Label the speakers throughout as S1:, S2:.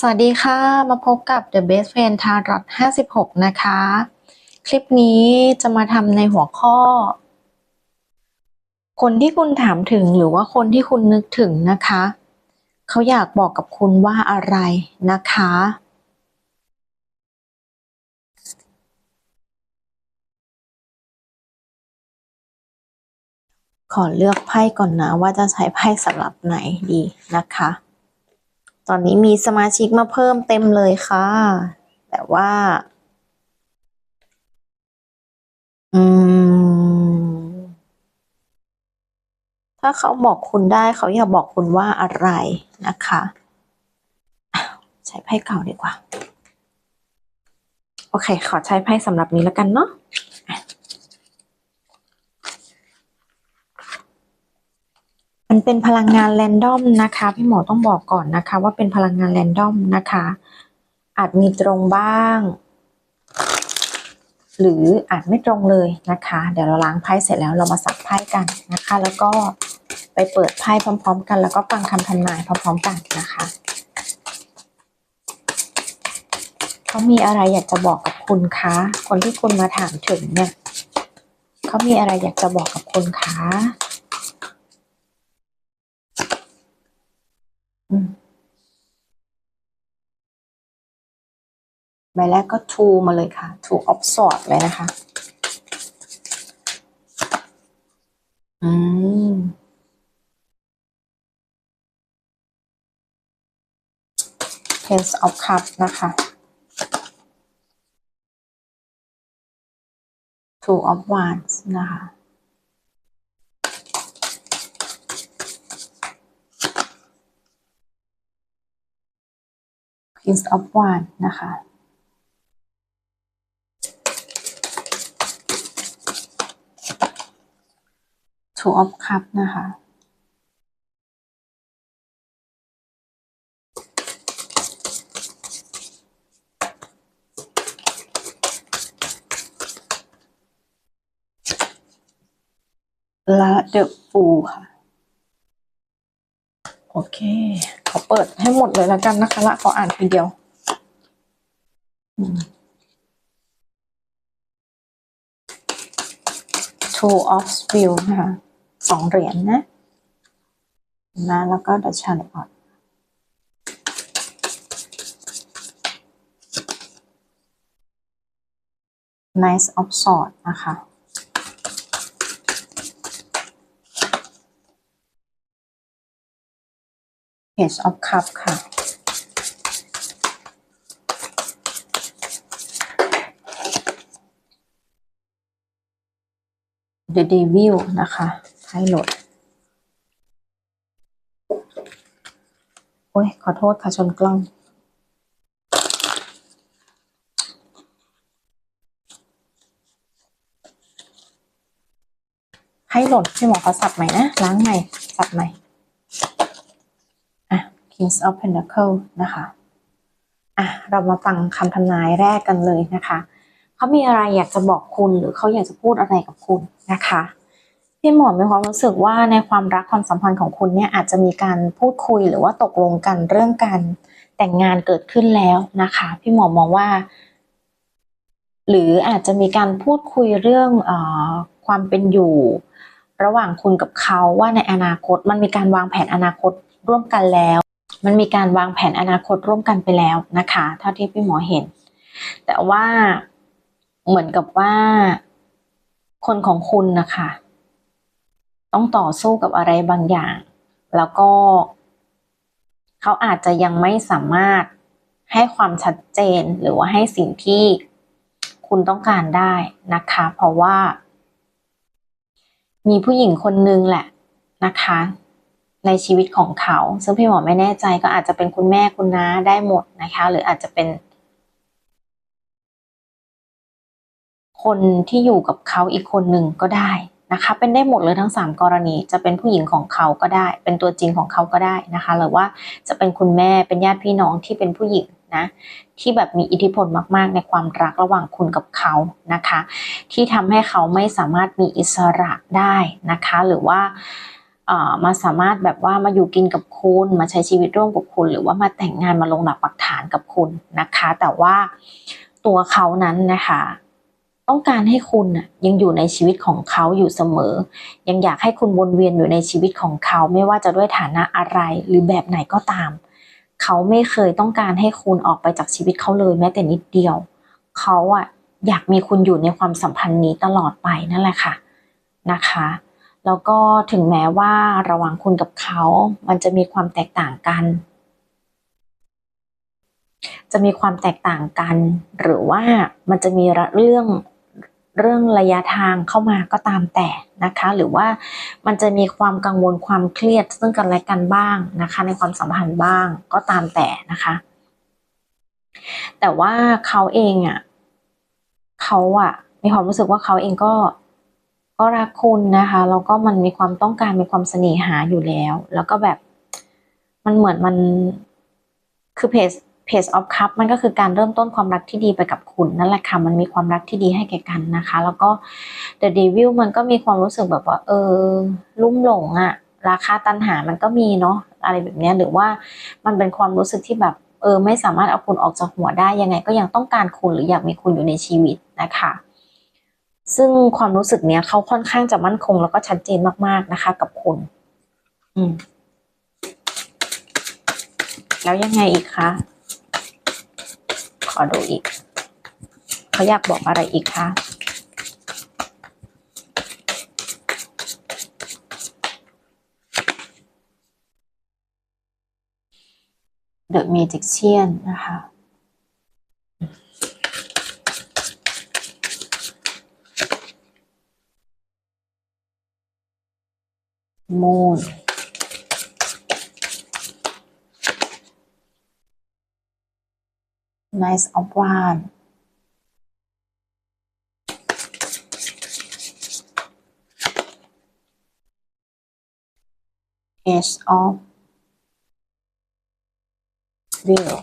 S1: สวัสดีค่ะ มาพบกับ The Best Friend Tarot 56 นะคะ คลิปนี้จะมาทำในหัวข้อ คนที่คุณถามถึงหรือว่าคนที่คุณนึกถึงนะคะ เขาอยากบอกกับคุณว่าอะไรนะคะ ขอเลือกไพ่ก่อนนะว่าจะใช้ไพ่สำหรับไหนดีนะคะ ตอนนี้มีสมาชิกมาเพิ่มเต็มเลยค่ะ แต่ว่า อืม ถ้าเขาบอกคุณได้เขาอยากบอกคุณว่าอะไรนะคะอะใช้ไพ่เก่าดีกว่า โอเค ขอใช้ไพ่สำหรับนี้แล้วกันเนาะอะ มันเป็นพลังงานแรนดอมนะคะ พี่หมอต้องบอกก่อนนะคะ ว่าเป็นพลังงานแรนดอมนะคะ อาจมีตรงบ้าง หรืออาจไม่ตรงเลยนะคะ เดี๋ยวเราล้างไพ่เสร็จแล้วเรามาสับไพ่กันนะคะ แล้วก็ไปเปิดไพ่พร้อม ๆ กัน แล้วก็ฟังคำทำนายพร้อม ๆ กันนะคะเขามีอะไรอยากจะบอกกับคุณคะคนที่คุณมาถามถึงเนี่ยเขามีอะไรอยากจะบอกกับคุณคะอืม ใบแรกก็ to มาเลยค่ะ to absorb เลยนะคะ อืมเพนส์ออฟคัพนะคะ two of wands นะคะ Queen of Wands นะคะ Two of Cups นะคะ และ The Fool ค่ะ โอเค ขอเปิดให้หมดเลยแล้วกันนะคะละขออ่านทีเดียวอ Two of Spears นะคะสองเหรียญนะนะแล้วก็ The Chariot Knight of sword นะคะ Page of Cup ค่ะ The Devil นะคะให้โหลด โอ้ย ขอโทษค่ะ ชนกล้องให้หลดพี่หมอเขาสับใหม่นะ ล้างใหม่ สับใหม่ Kings of Pentacle นะคะอะเรามาฟังคำทำนายแรกกันเลยนะคะเขามีอะไรอยากจะบอกคุณหรือเขาอยากจะพูดอะไรกับคุณนะคะพี่หมอมีความรู้สึกว่าในความรักความสัมพันธ์ของคุณเนี่ยอาจจะมีการพูดคุยหรือว่าตกลงกันเรื่องการแต่งงานเกิดขึ้นแล้วนะคะ พี่หมอมองว่า หรืออาจจะมีการพูดคุยเรื่องอความเป็นอยู่ ระหว่างคุณกับเขาว่าในอนาคตมันมีการวางแผนอนาคตร่วมกันแล้ว มันมีการวางแผนอนาคตร่วมกันไปแล้วนะคะ เท่าที่พี่หมอเห็น แต่ว่าเหมือนกับว่า คนของคุณนะคะต้องต่อสู้กับอะไรบางอย่าง แล้วก็ เขาอาจจะยังไม่สามารถให้ความชัดเจนหรือว่าให้สิ่งที่คุณต้องการได้นะคะ เพราะว่า มีผู้หญิงคนนึงแหละนะคะ ในชีวิตของเขา ซึ่งพี่หมอไม่แน่ใจก็อาจจะเป็นคุณแม่คุณน้าได้หมดนะคะ หรืออาจจะเป็น คนที่อยู่กับเขาอีกคนหนึ่งก็ได้นะคะ เป็นได้หมดเลยทั้งสามกรณี จะเป็นผู้หญิงของเขาก็ได้ เป็นตัวจริงของเขาก็ได้นะคะ หรือว่าจะเป็นคุณแม่เป็นญาติพี่น้องที่เป็นผู้หญิงนะที่แบบมีอิทธิพลมากๆ ในความรักระหว่างคุณกับเขานะคะ ที่ทำให้เขาไม่สามารถมีอิสระได้นะคะ หรือว่า มาสามารถแบบว่ามาอยู่กินกับคุณมาใช้ชีวิตร่วมกับคุณ หรือว่ามาแต่งงานมาลงหลักปักฐานกับคุณนะคะ แต่ว่าตัวเขานั้นนะคะ ต้องการให้คุณยังอยู่ในชีวิตของเขาอยู่เสมอ ยังอยากให้คุณวนเวียนอยู่ในชีวิตของเขาไม่ว่าจะด้วยฐานะอะไรหรือแบบไหนก็ตาม เขาไม่เคยต้องการให้คุณออกไปจากชีวิตเขาเลยแม้แต่นิดเดียว เขาอะอยากมีคุณอยู่ในความสัมพันธ์นี้ตลอดไปนั่นแหละค่ะนะคะ แล้วก็ถึงแม้ว่าระหว่างคุณกับเขา มันจะมีความแตกต่างกัน จะมีความแตกต่างกัน หรือว่ามันจะมีเรื่องเรื่องระยะทางเข้ามาก็ตามแต่นะคะ หรือว่ามันจะมีความกังวลความเครียดซึ่งกันและกันบ้างนะคะ ในความสัมพันธ์บ้างก็ตามแต่นะคะ แต่ว่าเขาเองอะเขาอะมีความรู้สึกว่าเขาเองก็ ก็รักคุณนะคะแล้วก็มันมีความต้องการมีความเสน่หาอยู่แล้ว แล้วก็แบบมันเหมือนมันคือเพจเพจออฟคัพมันก็คือการเริ่มต้นความรักที่ดีไปกับคุณนั่นแหละค่ะมันมีความรักที่ดีให้แก่กันนะคะ แล้วก็ The Devil มันก็มีความรู้สึกแบบว่า เออ ลุ่มหลงอะราคาตันหามันก็มีเนาะอะไรแบบนี้หรือว่ามันเป็นความรู้สึกที่แบบ เออ ไม่สามารถเอาคุณออกจากหัวได้ยังไง ก็ยังต้องการคุณหรืออยากมีคุณอยู่ในชีวิตนะคะ ซึ่งความรู้สึกเนี้ยเขาค่อนข้างจะมั่นคงแล้วก็ชัดเจนมากๆนะคะ กับคุณ อืม แล้วยังไงอีกคะ ขอดูอีก เขาอยากบอกอะไรอีกคะ The Magician นะคะ Moon Nice of Wands Ace of Wheel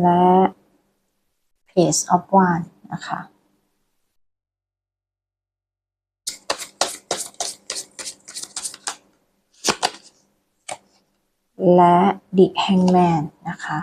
S1: และ Page of Wands นะคะ และ The Hangman นะคะ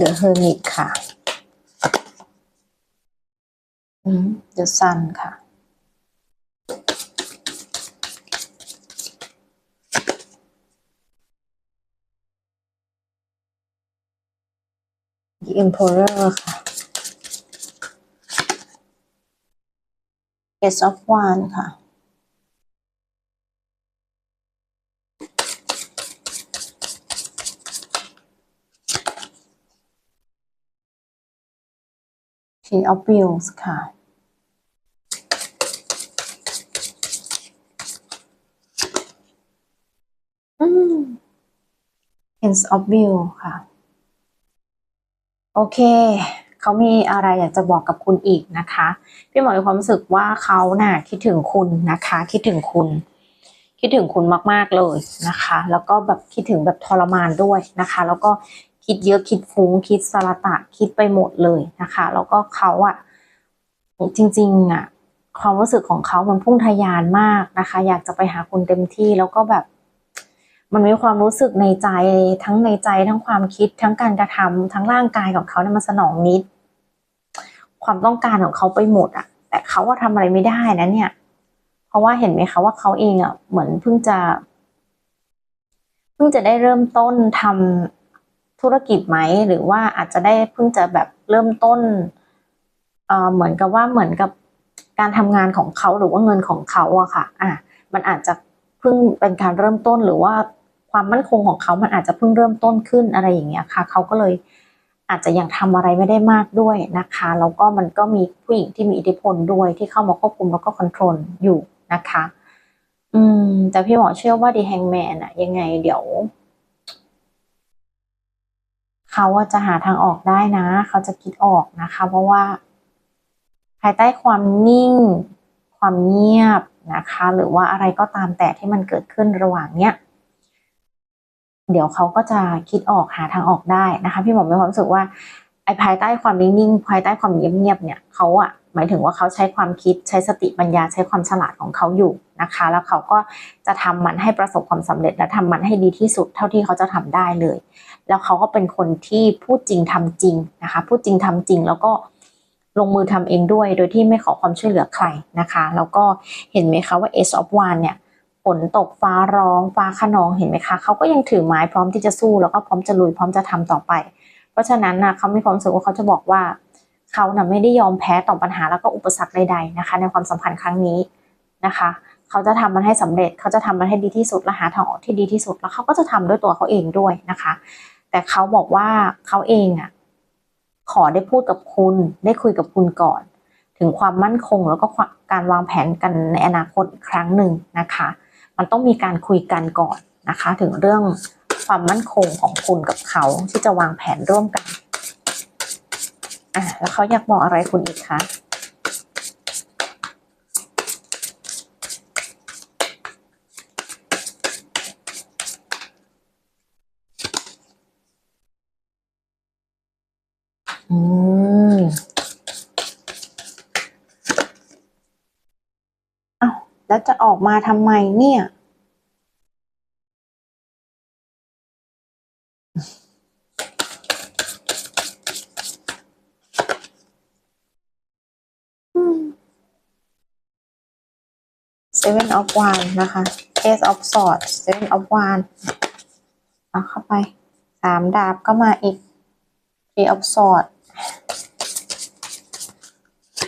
S1: The Hermit ค่ะอืม The Sun ค่ะ The Emperor ค่ะ Ace of Wands ค่ะ King of Wheels ค่ะอืม Prince of Wheels ค่ะ โอเค เขามีอะไรอยากจะบอกกับคุณอีกนะคะ พี่หมอมีความรู้สึกว่าเขาน่ะคิดถึงคุณนะคะ คิดถึงคุณ คิดถึงคุณมากๆเลยนะคะ แล้วก็แบบคิดถึงแบบทรมานด้วยนะคะ แล้วก็คิดเยอะคิดฟุ้งคิดสารตะคิดไปหมดเลยนะคะ แล้วก็เขาอะจริงๆอะความรู้สึกของเขามันพุ่งทะยานมากนะคะ อยากจะไปหาคุณเต็มที่แล้วก็แบบ มันมีความรู้สึกในใจทั้งในใจทั้งความคิดทั้งการกระทำทั้งร่างกายของเขาเนี่ยมันสนองนิด ความต้องการของเขาไปหมดอะแต่เขาว่าทำอะไรไม่ได้นะเนี่ย เพราะว่าเห็นไหมคะว่าเขาเองอะเหมือนเพิ่งจะ เพิ่งจะได้เริ่มต้นทำธุรกิจไหมหรือว่าอาจจะได้เพิ่งจะแบบเริ่มต้นเอ่อเหมือนกับว่าเหมือนกับการทำงานของเขาหรือว่าเงินของเขาอะค่ะ อะ มันอาจจะเพิ่งเป็นการเริ่มต้นหรือว่า ความมั่นคงของเขามันอาจจะเพิ่งเริ่มต้นขึ้นอะไรอย่างเงี้ยค่ะ เขาก็เลยอาจจะยังทำอะไรไม่ได้มากด้วยนะคะแล้วก็มันก็มีผู้หญิงที่มีอิทธิพลด้วยที่เข้ามาควบคุมแล้วก็คอนโทรลอยู่นะคะ อืม แต่พี่หมอเชื่อว่าดีแฮงแมนอะยังไงเดี๋ยวเขาว่าจะหาทางออกได้นะ เขาจะคิดออกนะคะ เพราะว่า ภายใต้ความนิ่ง ความเงียบนะคะ หรือว่าอะไรก็ตามแต่ที่มันเกิดขึ้นระหว่างเนี้ย เดี๋ยวเขาก็จะคิดออกหาทางออกได้นะคะพี่หมอมีความรู้สึกว่าไอ้ภายใต้ความนิ่งๆภายใต้ความเงียบๆเนี่ยเขาอะหมายถึงว่าเขาใช้ความคิดใช้สติปัญญาใช้ความฉลาดของเขาอยู่นะคะ แล้วเขาก็จะทำมันให้ประสบความสำเร็จและทำมันให้ดีที่สุดเท่าที่เขาจะทำได้เลย แล้วเขาก็เป็นคนที่พูดจริงทำจริงนะคะพูดจริงทำจริงแล้วก็ลงมือทำเองด้วย โดยที่ไม่ขอความช่วยเหลือใครนะคะ แล้วก็เห็นไหมคะว่า Ace of w a n d เนี่ย นตกฟ้าร้องฟ้าขนองเห็นไหมคะเขาก็ยังถือไม้พร้อมที่จะสู้แล้วก็พร้อมจะลุยพร้อมจะทำต่อไป เพราะฉะนั้นนะเขามีความรู้สึกว่าเขาจะบอกว่าเขานะ่ะไม่ได้ยอมแพ้ต่อปัญหาแล้วก็อุปสรรคใดๆนะคะ ในความสัมพันธ์ครั้งนี้นะคะ เขาจะทำมันให้สำเร็จ เขาจะทำมันให้ดีที่สุดและหาทางออกที่ดีที่สุดแล้วเขาก็จะทำด้วยตัวเขาเองด้วยนะคะ แต่เขาบอกว่าเขาเองอะขอได้พูดกับคุณได้คุยกับคุณก่อน ถึงความมั่นคงแล้วก็การวางแผนกันในอนาคตครั้งหนึ่งนะคะ มันต้องมีการคุยกันก่อนนะคะ ถึงเรื่องความมั่นคงของคุณกับเขาที่จะวางแผนร่วมกันอะแล้วเขาอยากบอกอะไรคุณอีกคะอืมอ้าว แล้วจะออกมาทำไมเนี่ย Seven of Wands นะคะ Ace of Swords Seven of Wands เอาเข้าไปสามดาบก็มาอีก Three of Swords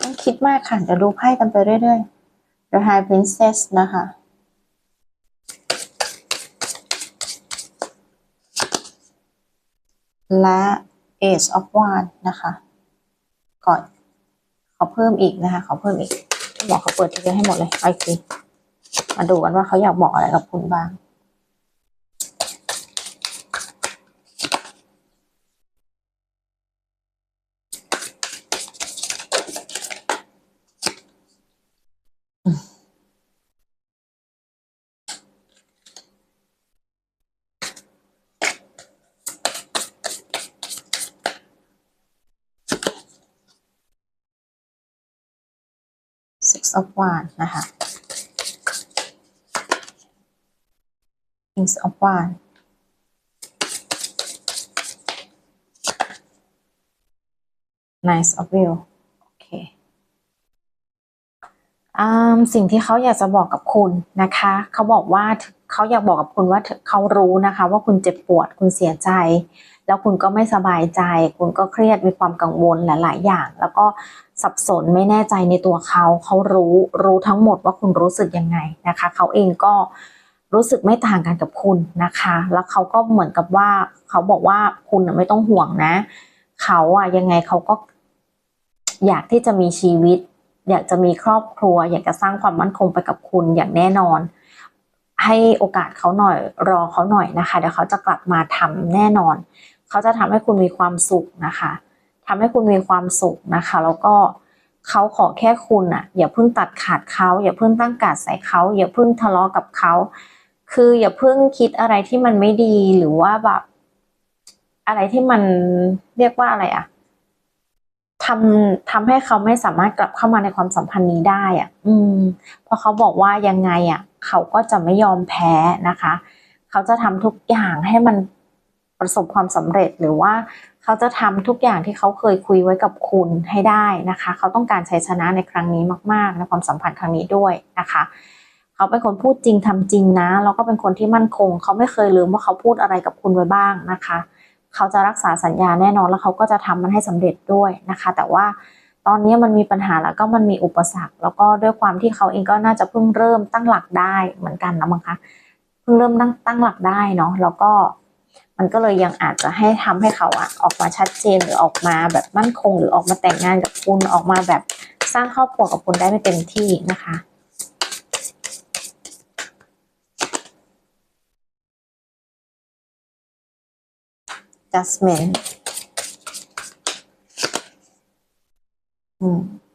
S1: ต้องคิดมากค่ะ เดี๋ยวดูไพ่กันไปเรื่อย ๆ The High Princess นะคะและ Ace of Wands นะคะ ก่อนขอเพิ่มอีกนะคะ ขอเพิ่มอีก บอกเขาเปิดทีเดียวให้หมดเลยไอาอีกทีมาดูกันว่าเขาอยากบอกอะไรกับคุณบ้าง of Wands นะคะ Kings of Wands Nice of Wheel โอเคอืมสิ่งที่เขาอยากจะบอกกับคุณนะคะ เขาบอกว่าเขาอยากบอกกับคุณว่าเขารู้นะคะ ว่าคุณเจ็บปวดคุณเสียใจ แล้วคุณก็ไม่สบายใจ คุณก็เครียดมีความกังวลหลาย ๆ อย่าง แล้วก็ สับสนไม่แน่ใจในตัวเขา เขารู้รู้ทั้งหมดว่าคุณรู้สึกยังไงนะคะ เขาเองก็รู้สึกไม่ต่างกันกับคุณนะคะ แล้วเขาก็เหมือนกับว่า เขาบอกว่าคุณไม่ต้องห่วงนะ เขาอะยังไงเขาก็ อยากที่จะมีชีวิต อยากจะมีครอบครัว อยากจะสร้างความมั่นคงไปกับคุณอย่างแน่นอน ให้โอกาสเขาหน่อยรอเขาหน่อยนะคะ เดี๋ยวเขาจะกลับมาทำแน่นอน เขาจะทำให้คุณมีความสุขนะคะ ทำให้คุณมีความสุขนะคะ แล้วก็เขาขอแค่คุณอะอย่าเพิ่งตัดขาดเขาอย่าเพิ่งตั้งกาดใส่เขาอย่าเพิ่งทะเลาะกับเขาคืออย่าเพิ่งคิดอะไรที่มันไม่ดีหรือว่าแบบ อะไรที่มันเรียกว่าอะไรอะทำทำให้เขาไม่สามารถกลับเข้ามาในความสัมพันธ์นี้ได้อะอืมเพราะเขาบอกว่ายังไงอะเขาก็จะไม่ยอมแพ้นะคะ เขาจะทำทุกอย่างให้มันประสบความสำเร็จหรือว่า เขาจะทำทุกอย่างที่เขาเคยคุยไว้กับคุณให้ได้นะคะ เขาต้องการชัยชนะในครั้งนี้มากๆในความสัมพันธ์ครั้งนี้ด้วยนะคะเขาเป็นคนพูดจริงทำจริงนะแล้วก็เป็นคนที่มั่นคง เขาไม่เคยลืมว่าเขาพูดอะไรกับคุณไว้บ้างนะคะ เขาจะรักษาสัญญาแน่นอนแล้วเขาก็จะทำมันให้สำเร็จด้วยนะคะ แต่ว่าตอนนี้มันมีปัญหาแล้วก็มันมีอุปสรรค แล้วก็ด้วยความที่เขาเองก็น่าจะเพิ่งเริ่มตั้งหลักได้เหมือนกันนะมั้งคะเพิ่งเริ่มตั้งตั้งหลักได้เนาะแล้วก็ มันก็เลยยังอาจจะให้ทำให้เขาอะออกมาชัดเจนหรือออกมาแบบมั่นคง หรือออกมาแต่งงานกับคุณออกมาแบบสร้างครอบครัวกับคุณได้ไม่เต็มที่นะคะ adjustment อือืม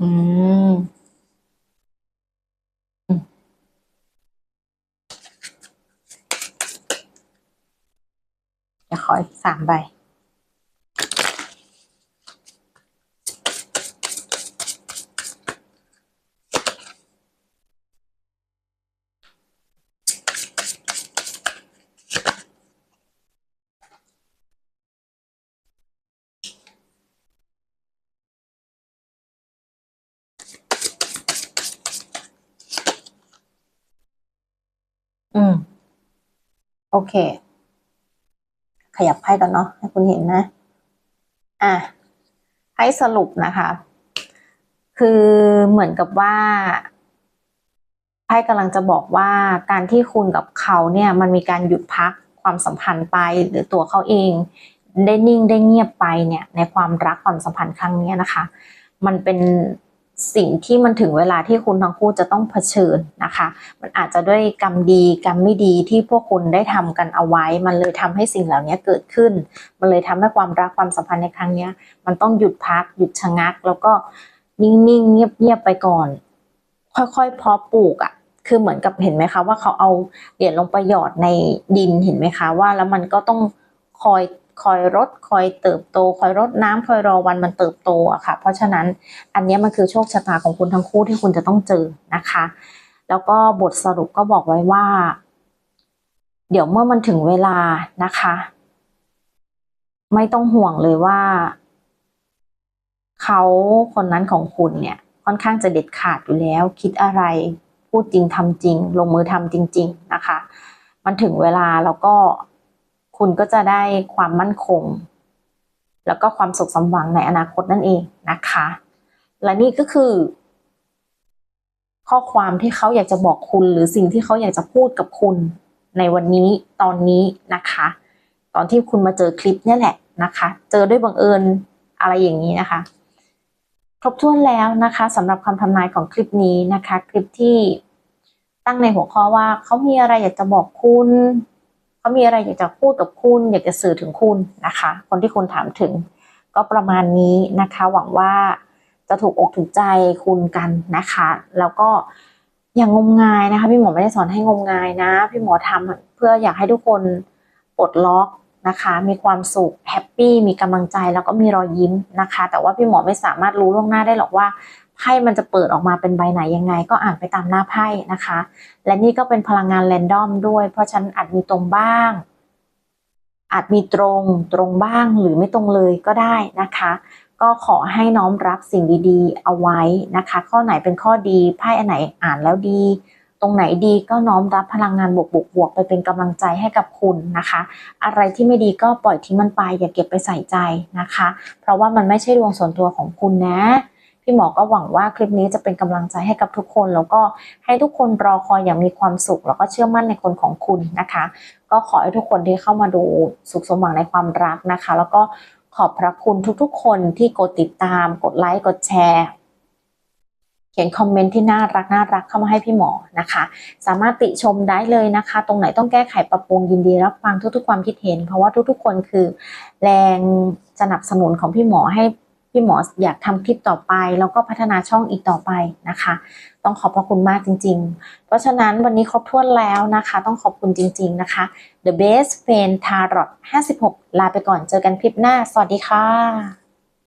S1: อืมเดี๋ยวขออีกสามใบ อืม โอเค ขยับไพ่กันเนาะให้คุณเห็นนะ อะให้สรุปนะคะ คือเหมือนกับว่าไพ่กำลังจะบอกว่าการที่คุณกับเขาเนี่ย มันมีการหยุดพักความสัมพันธ์ไปหรือตัวเขาเอง ได้นิ่งได้เงียบไปเนี่ย ในความรักความสัมพันธ์ครั้งนี้นะคะ มันเป็น สิ่งที่มันถึงเวลาที่คุณทั้งคู่จะต้องเผชิญนะคะ มันอาจจะด้วยกรรมดีกรรมไม่ดีที่พวกคุณได้ทำกันเอาไว้ มันเลยทำให้สิ่งเหล่านี้เกิดขึ้น มันเลยทำให้ความรักความสัมพันธ์ในครั้งนี้มันต้องหยุดพักหยุดชะงัก แล้วก็นิ่งๆเงียบๆไปก่อน ค่อยๆเพาะปลูกอะ่ะคือเหมือนกับเห็นไหมคะว่าเขาเอาเหรียญลงไปหยอดในดินเห็นไหมคะว่า แล้วมันก็ต้องคอย คอยรดคอยเติบโต คอยรดน้ำคอยรอวันมันเติบโตอะค่ะ เพราะฉะนั้นอันนี้มันคือโชคชะตาของคุณทั้งคู่ที่คุณจะต้องเจอนะคะ แล้วก็บทสรุปก็บอกไว้ว่า เดี๋ยวเมื่อมันถึงเวลานะคะ ไม่ต้องห่วงเลยว่า เขาคนนั้นของคุณเนี่ย ค่อนข้างจะเด็ดขาดอยู่แล้ว คิดอะไรพูดจริงทำจริง ลงมือทำจริง ๆ นะคะ มันถึงเวลาแล้วก็ คุณก็จะได้ความมั่นคง แล้วก็ความสุขสมหวังในอนาคตนั่นเองนะคะ และนี่ก็คือ ข้อความที่เขาอยากจะบอกคุณหรือสิ่งที่เขาอยากจะพูดกับคุณ ในวันนี้ตอนนี้นะคะ ตอนที่คุณมาเจอคลิปนี่แหละนะคะ เจอด้วยบังเอิญอะไรอย่างนี้นะคะ ครบถ้วนแล้วนะคะสำหรับคำทำนายของคลิปนี้นะคะ คลิปที่ตั้งในหัวข้อว่าเขามีอะไรอยากจะบอกคุณ เขามีอะไรอยากจะพูดกับคุณ อยากจะสื่อถึงคุณนะคะ คนที่คุณถามถึง ก็ประมาณนี้นะคะ หวังว่าจะถูกอกถูกใจคุณกันนะคะ แล้วก็อย่างงมงายนะคะ พี่หมอไม่ได้สอนให้งมงายนะ พี่หมอทำเพื่ออยากให้ทุกคนปลดล็อกนะคะ มีความสุขแฮปปี้มีกำลังใจแล้วก็มีรอยยิ้มนะคะ แต่ว่าพี่หมอไม่สามารถรู้ล่วงหน้าได้หรอกว่า ไพ่มันจะเปิดออกมาเป็นใบไหนยังไง ก็อ่านไปตามหน้าไพ่นะคะ และนี่ก็เป็นพลังงานแรนดอมด้วย เพราะฉันอาจมีตรงบ้าง อาจมีตรงตรงบ้างหรือไม่ตรงเลยก็ได้นะคะ ก็ขอให้น้อมรับสิ่งดีๆ เอาไว้นะคะ ข้อไหนเป็นข้อดีไพ่อันไหนอ่านแล้วดี ตรงไหนดีก็น้อมรับพลังงานบวกบวกๆไปเป็นกำลังใจให้กับคุณนะคะ อะไรที่ไม่ดีก็ปล่อยทิ้งมันไปอย่าเก็บไปใส่ใจนะคะ เพราะว่ามันไม่ใช่ดวงส่วนตัวของคุณนะ พี่หมอก็หวังว่าคลิปนี้จะเป็นกำลังใจให้กับทุกคน แล้วก็ให้ทุกคนรอคอยอย่างมีความสุข แล้วก็เชื่อมั่นในคนของคุณนะคะ ก็ขอให้ทุกคนที่เข้ามาดูสุขสมหวังในความรักนะคะ แล้วก็ขอบพระคุณทุกๆ คนที่กดติดตาม กดไลค์กดแชร์เขียนคอมเมนต์ที่น่ารักน่ารักเข้ามาให้พี่หมอนะคะ สามารถติชมได้เลยนะคะ ตรงไหนต้องแก้ไขปรับปรุงยินดีรับฟังทุกๆ ความคิดเห็น เพราะว่าทุกๆ คนคือแรงสนับสนุนของพี่หมอให้ พี่หมออยากทำคลิปต่อไป แล้วก็พัฒนาช่องอีกต่อไปนะคะ ต้องขอบพระคุณมากจริง ๆ เพราะฉะนั้นวันนี้ครบถ้วนแล้วนะคะ ต้องขอบคุณจริง ๆนะคะ The Best Friend Tarot 56 ลาไปก่อนเจอกันคลิปหน้า สวัสดีค่ะ